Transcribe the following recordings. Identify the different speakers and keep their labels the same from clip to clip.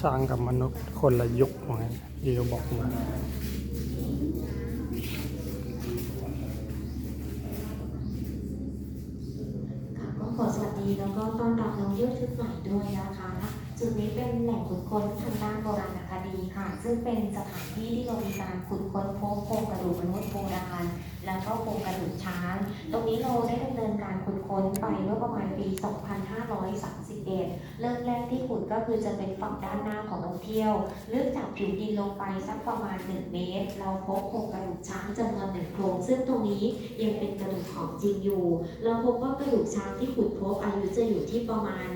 Speaker 1: ช้างกับมนุษย์คนละยุคเหมือนกันที่เขาบอกมา
Speaker 2: ค่ะขอสวัสดีแล้วก็ต้อนรับน้องเยื่อชุดใหม่ด้วยนะคะ จุดนี้เป็นแหล่งขุดค้นทางด้านโบราณคดีค่ะ ซึ่งเป็นสถานที่ที่เรามีการขุดค้นพบโครงกระดูกมนุษย์โบราณแล้วก็โครงกระดูกช้าง ตรงนี้เราได้ดำเนินการขุดค้นไปเมื่อประมาณปี 2531 เริ่มแรก ที่ขุดก็คือจะเป็นฝั่งด้านหน้าของนักเที่ยวเลือกจากผิวดินลงไปสักประมาณ 1 เมตร เราพบโครงกระดูกช้างจำนวนหนึ่งโครง ซึ่งตรงนี้ยังเป็นกระดูกของจริงอยู่ เราพบว่ากระดูกช้างที่ขุดพบอายุจะอยู่ที่ประมาณ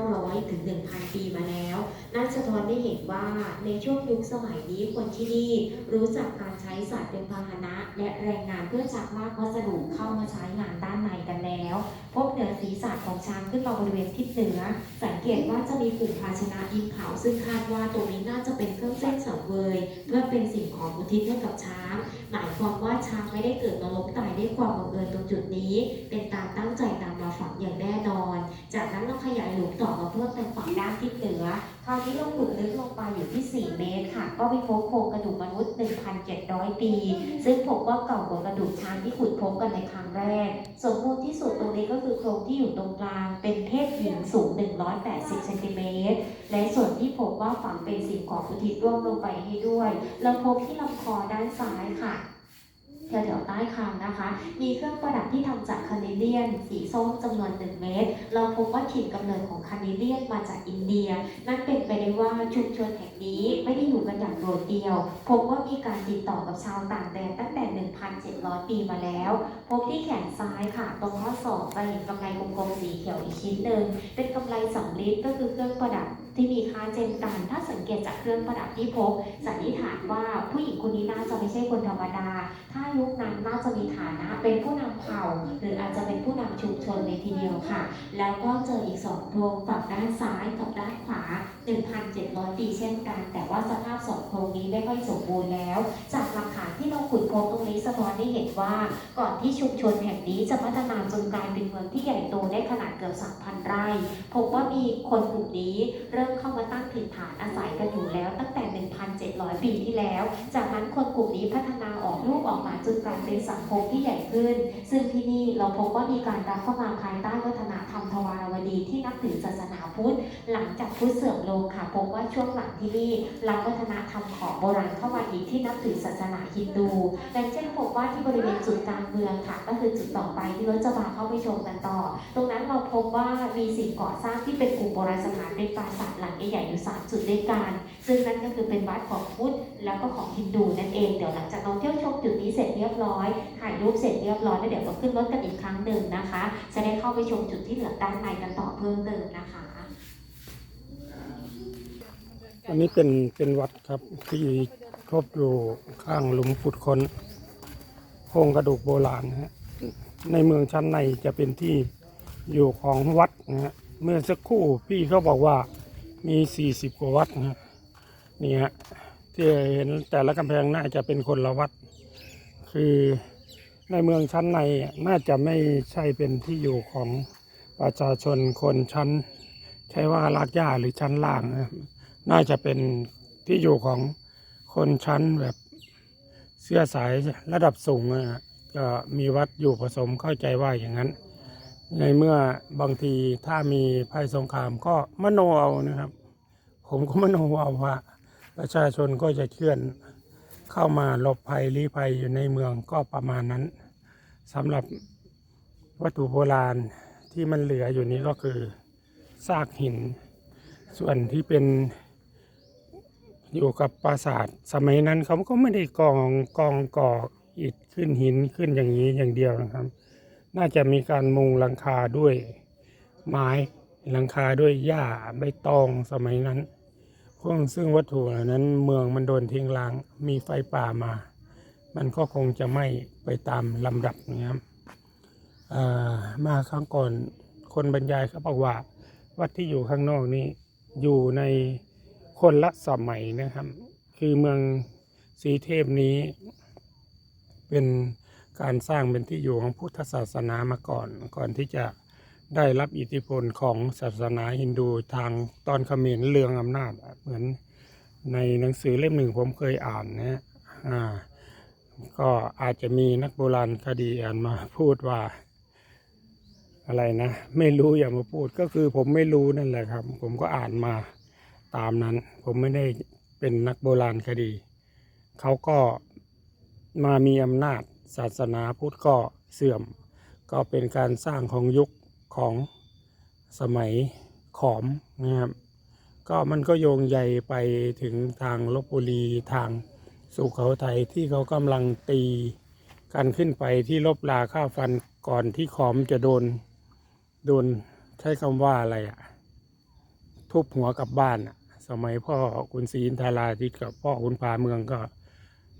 Speaker 2: 900ถึง1,000 ปีมาแล้วน่าสะท้อนได้เห็นว่าในช่วงยุคสมัยนี้คนที่นี่รู้จักการใช้สัตว์เป็นพาหนะ และแรงงานเพื่อชักลากวัสดุเข้ามาใช้งานด้านในกันแล้ว พบเหนือศีรษะของช้างขึ้นมาบริเวณทิศเหนือ สังเกตว่าจะมีกลุ่มภาชนะอิงเผาซึ่งคาดว่าตรงนี้น่าจะเป็นเครื่องเส้นสังเวย เพื่อเป็นสิ่งของอุทิศให้กับช้าง หมายความว่าช้างไม่ได้เกิดมาล้มตายด้วยความบังเอิญตรงจุดนี้ เป็นตามตั้งใจนำมาฝังอย่างแน่นอน จากนั้นเราขยายหลุมต่อมาเพิ่มเป็นฝั่งด้านทิศเหนือ คราวนี้เราขุดลึกลงไปอยู่ที่ 4 เมตรค่ะ ก็ไปพบโครงกระดูกมนุษย์ 1,700 ปี ซึ่งพบว่าเก่ากว่ากระดูกช้างที่ขุดพบกันในครั้งแรก สมบูรณ์ที่สุดตรงนี้ก็คือโครงที่อยู่ตรงกลาง เป็นเพศหญิงสูง 180 เซนติเมตร และส่วนที่พบว่าฝังเป็นสิ่งของอุทิศร่วมลงไปให้ด้วยเราพบที่ลำคอด้านซ้ายค่ะ แถวๆใต้คางนะคะ มีเครื่องประดับที่ทำจากคานิเลียน สีส้มจำนวน 1 เมตร เราพบว่าถิ่นกำเนิดของคานิเลียนมาจากอินเดีย นั่นเป็นไปได้ว่าชุมชนแห่งนี้ไม่ได้อยู่กันอย่างโดดเดี่ยว พบว่ามีการติดต่อกับชาวต่างแดนตั้งแต่ 1,700 ปีมาแล้ว พบที่แขนซ้ายค่ะ ตรงข้อศอกจะเห็นกำไลกลมๆสีเขียวอีกชิ้นหนึ่งเป็นกำไลสำลิดก็คือเครื่องประดับที่มีค่าเช่นกันถ้าสังเกตจากเครื่องประดับที่พบสันนิษฐานว่าผู้หญิงคนนี้น่าจะไม่ใช่คนธรรมดา ถ้ายุคนั้นน่าจะมีฐานะเป็นผู้นำเผ่า หรืออาจจะเป็นผู้นำชุมชนเลยทีเดียวค่ะ แล้วก็เจออีกสองโครงฝั่งด้านซ้ายกับด้านขวา 1,700 ปีเช่นกัน แต่ว่าสภาพสองโครงนี้ไม่ค่อยสมบูรณ์แล้ว จากหลักฐานที่เรา ขุดพบตรงนี้สะท้อนให้เห็นว่า ก่อนที่ชุมชนแห่งนี้จะพัฒนาจนกลายเป็นเมืองที่ใหญ่โตได้ขนาดเกือบ3,000 ไร่ พบว่ามีคนกลุ่มนี้เริ่มเข้ามาตั้งถิ่นฐานอาศัยกันอยู่แล้ว ตั้งแต่ 1,700 ปีที่แล้ว จากนั้นคนกลุ่มนี้พัฒนาออกลูกออกมาจนกลายเป็นสังคมที่ใหญ่ขึ้น ซึ่งที่นี่เราพบว่ามีการรับเข้ามาภายใต้วัฒนธรรมทวารวดีที่นับถือศาสนาพุทธ หลังจากพุทธเสื่อมลงค่ะพบว่าช่วงหลังที่นี่รับวัฒนธรรมของโบราณเข้ามาอีกที่นับถือศาสนาฮินดูดังเช่นพบว่าที่บริเวณจุดกลางเมืองค่ะ ก็คือจุดต่อไปที่ราจะพาเข้าไปชมกันต่อ ตรงนั้นเราพบว่ามีสิ่งก่อสร้างที่เป็นกลุ่มโบราณสถานเป็นปราสาทหลังใหญ่ๆอยู่สามจุดด้วยกัน ซึ่งนั่นก็คือเป็นวัดของพุทธแล้วก็ของฮินดูนั่นเอง เดี๋ยวหลังจากเราเที่ยวชมจุดนี้เสร็จเรียบร้อยถ่ายรูปเสร็จเรียบร้อยแล้วเดี๋ยวเราขึ้นรถกันอีกครั้งหนึ่งนะคะ จะได้เข้าไปชมจุดที่เหลือด้านในกันต่อเพิ่มเติมนะคะ
Speaker 1: อันนี้เป็นเป็นวัดครับที่ พบอยู่ข้างหลุมขุดค้นโครงกระดูกโบราณนะฮะในเมืองชั้นในจะเป็นที่อยู่ของวัดนะฮะเมื่อสักครู่พี่เขาบอกว่ามี 40 กว่าวัดนะฮะนี่ฮะที่เห็นแต่ละกำแพงน่าจะเป็นคนละวัด คือในเมืองชั้นในน่าจะไม่ใช่เป็นที่อยู่ของประชาชนคนชั้น ใช่ว่ารากหญ้าหรือชั้นล่างนะน่าจะเป็นที่อยู่ของ คนชั้นแบบเสื้อสายระดับสูงนะฮะก็มีวัดอยู่ผสมเข้าใจว่าอย่างนั้น ในเมื่อบางทีถ้ามีภัยสงครามก็มโนเอานะครับ ผมก็มโนเอาว่า ประชาชนก็จะเคลื่อนเข้ามาหลบภัยลี้ภัยอยู่ในเมืองก็ประมาณนั้นสำหรับวัตถุโบราณที่มันเหลืออยู่นี้ก็คือซากหิน ส่วนที่เป็น อยู่กับปราสาทสมัยนั้นเขาก็ไม่ได้กองกองก่ออิฐขึ้นหินขึ้นอย่างนี้อย่างเดียวนะครับ น่าจะมีการมุงหลังคาด้วยไม้หลังคาด้วยหญ้าใบตองสมัยนั้นพวกซึ่งวัตถุเหล่านั้นเมืองมันโดนทิ้งร้าง มีไฟป่ามา มันก็คงจะไหม้ไปตามลำดับนะครับมาครั้งก่อนคนบรรยายเขาบอกว่า วัดที่อยู่ข้างนอกนี้อยู่ใน คนละสมัยนะครับ คือเมืองสีเทพนี้ เป็นการสร้างเป็นที่อยู่ของพุทธศาสนามาก่อน ก่อนที่จะได้รับอิทธิพลของศาสนาฮินดูทางตอนเขมรเรืองอำนาจ เหมือนในหนังสือเล่มหนึ่งผมเคยอ่านนะฮะก็อาจจะมีนักโบราณคดีอ่านมาพูดว่า อะไรนะ ไม่รู้อย่ามาพูดก็คือผมไม่รู้นั่นแหละครับ ผมก็อ่านมา ตามนั้น ผมไม่ได้เป็นนักโบราณคดี เขาก็มามีอำนาจศาสนาพุทธก็เสื่อม ก็เป็นการสร้างของยุคของสมัยขอมนะครับก็มันก็โยงใยไปถึงทางลบบุรีทางสุเขาไทยที่เขากำลังตีกันขึ้นไปที่ลบลาข้าฟันก่อนที่ขอมจะโดน โดนใช้คำว่าอะไรอะทุบหัวกลับบ้านอะ มัยพ่อคุณศรีอินทราทิตกับพ่อคุณพาเมืองก็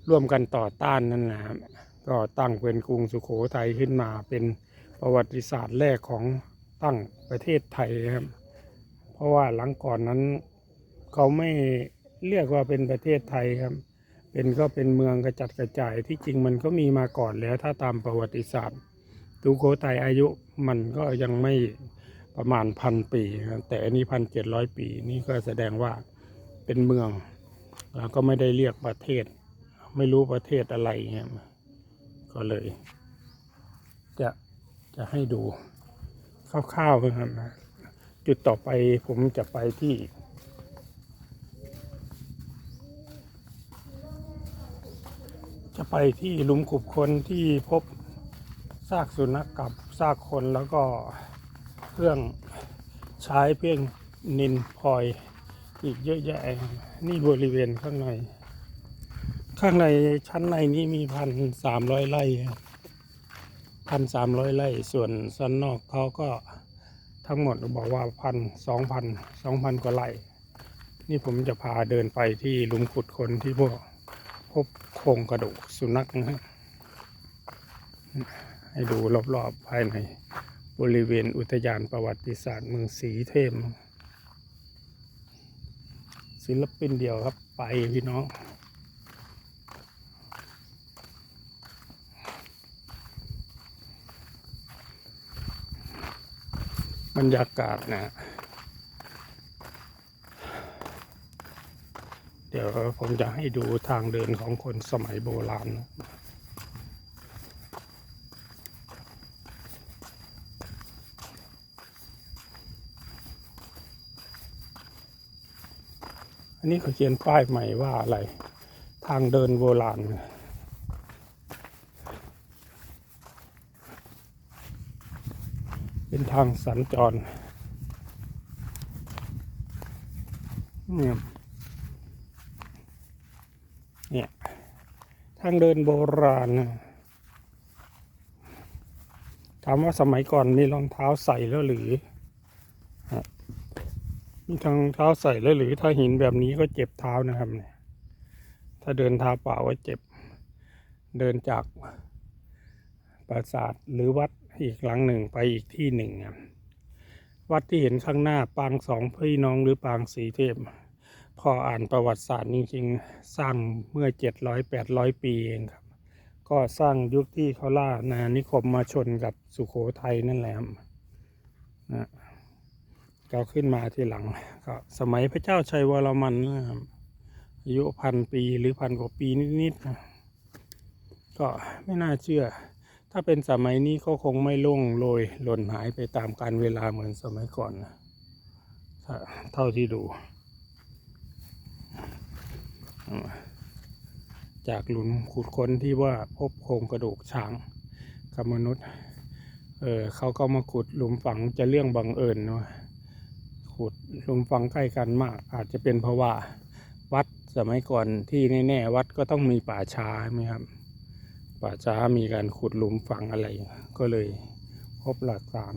Speaker 1: ร่วมกันต่อต้านนั่นนะครับก็ตั้งเป็นกรุงสุโขทัยขึ้นมาเป็นประวัติศาสตร์แรกของตั้งประเทศไทยครับ เพราะว่าหลังก่อนนั้นเขาไม่เรียกว่าเป็นประเทศไทยครับ เป็นก็เป็นเมืองกระจัดกระจายที่จริงมันก็มีมาก่อนแล้วถ้าตามประวัติศาสตร์สุโขทัยอายุมันก็ยังไม่ ประมาณพันปี แต่อันนี้พันเจ็ดร้อยปี นี่ก็แสดงว่าเป็นเมือง แล้วก็ไม่ได้เรียกประเทศ ไม่รู้ประเทศอะไรเงี้ยก็เลย จะจะให้ดูคร่าวๆเพื่อนนะจุดต่อไปผมจะไปที่จะไปที่หลุมขุบคนที่พบซากสุนัขกับซากคนแล้วก็ เครื่องใช้เพียงนินพลอยอีกเยอะแยะ นี่บริเวณข้างใน ข้างในชั้นในนี้มีพันสามร้อยไร่พันสามร้อยไร่ ส่วนสันนอกเขาก็ทั้งหมดบอกว่าพันสองพันสองพันกว่าไร่ นี่ผมจะพาเดินไปที่ลุมขุดคนที่พวกพบโครงกระดูกสุนัขนะให้ดูรอบๆภายใน บริเวณอุทยานประวัติศาสตร์เมืองศรีเทพศิลปินเดียวครับไปพี่น้อง บรรยากาศนะ เดี๋ยวผมจะให้ดูทางเดินของคนสมัยโบราณนะ อันนี้เขาเขียนป้ายใหม่ว่าอะไร ทางเดินโบราณเป็นทางสัญจรเนี่ยเนี่ย ทางเดินโบราณ ถามว่าสมัยก่อนมีรองเท้าใส่แล้วหรือ มีทางเท้าใส่แล้วหรือถ้าหินแบบนี้ก็เจ็บเท้านะครับเนี่ยถ้าเดินเท้าเปล่าก็เจ็บ เดินจากปราสาทหรือวัดอีกหลังหนึ่งไปอีกที่หนึ่งอะวัดที่เห็นข้างหน้าปางสองพี่น้องหรือปางสีเทพพออ่านประวัติศาสตร์จริงๆ สร้างเมื่อเจ็ดร้อยแปดร้อยปีเองครับ ก็สร้างยุคที่เขาล่านานิคมมาชนกับสุโขทัยนั่นแหละครับนะ ก็ขึ้นมาทีหลังก็สมัยพระเจ้าชัยวรมันนะครับอายุพันปีหรือพันกว่าปีนิดๆก็ไม่น่าเชื่อ ถ้าเป็นสมัยนี้ก็คงไม่ล่วงโรยหล่นหายไปตามกาลเวลาเหมือนสมัยก่อนนะเท่าที่ดู จากหลุมขุดค้นที่ว่าพบโครงกระดูกช้างกับมนุษย์ เออเขาก็มาขุดหลุมฝังจะเรื่องบังเอิญเนาะ ขุดหลุมฝังใกล้กันมาก อาจจะเป็นเพราะว่าวัดสมัยก่อนที่แน่ๆวัดก็ต้องมีป่าช้าใช่ไหมครับ ป่าช้ามีการขุดหลุมฝังอะไร ก็เลยพบหลักฐาน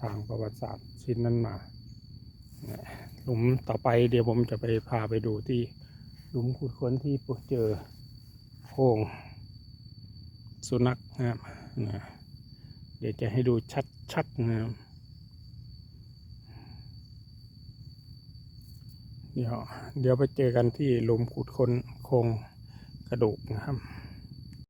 Speaker 1: ทางประวัติศาสตร์ชิ้นนั้นมาเนี่ยหลุมต่อไปเดี๋ยวผมจะไปพาไปดูที่หลุมขุดค้นที่พบเจอโครงสุนัขนะครับนะเดี๋ยวจะให้ดูชัดๆนะครับ เดี๋ยวเดี๋ยวไปเจอกันที่หลุมขุดค้นโครงกระดูกนะครับ